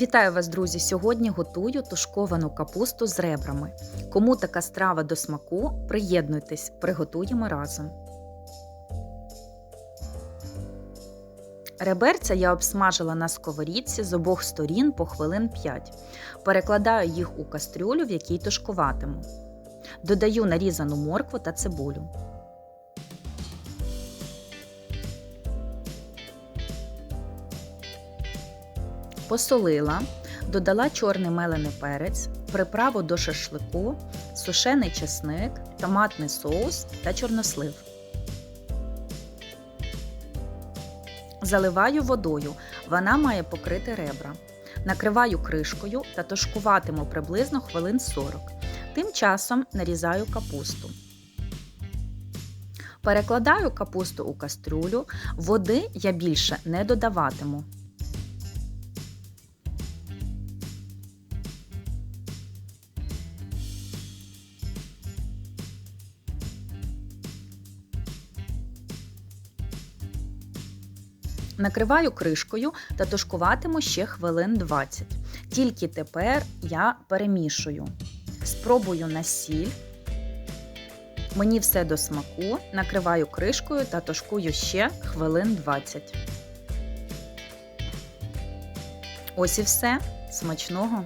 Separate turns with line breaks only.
Вітаю вас, друзі! Сьогодні готую тушковану капусту з ребрами. Кому така страва до смаку, приєднуйтесь, приготуємо разом. Реберця я обсмажила на сковорідці з обох сторін по хвилин 5. Перекладаю їх у кастрюлю, в якій тушкуватиму. Додаю нарізану моркву та цибулю. Посолила, додала чорний мелений перець, приправу до шашлику, сушений чесник, томатний соус та чорнослив. Заливаю водою, вона має покрити ребра. Накриваю кришкою та тушкуватиму приблизно хвилин 40. Тим часом нарізаю капусту. Перекладаю капусту у кастрюлю, води я більше не додаватиму. Накриваю кришкою та тушкуватиму ще хвилин 20. Тільки тепер я перемішую. Спробую на сіль. Мені все до смаку. Накриваю кришкою та тушкую ще хвилин 20. Ось і все. Смачного!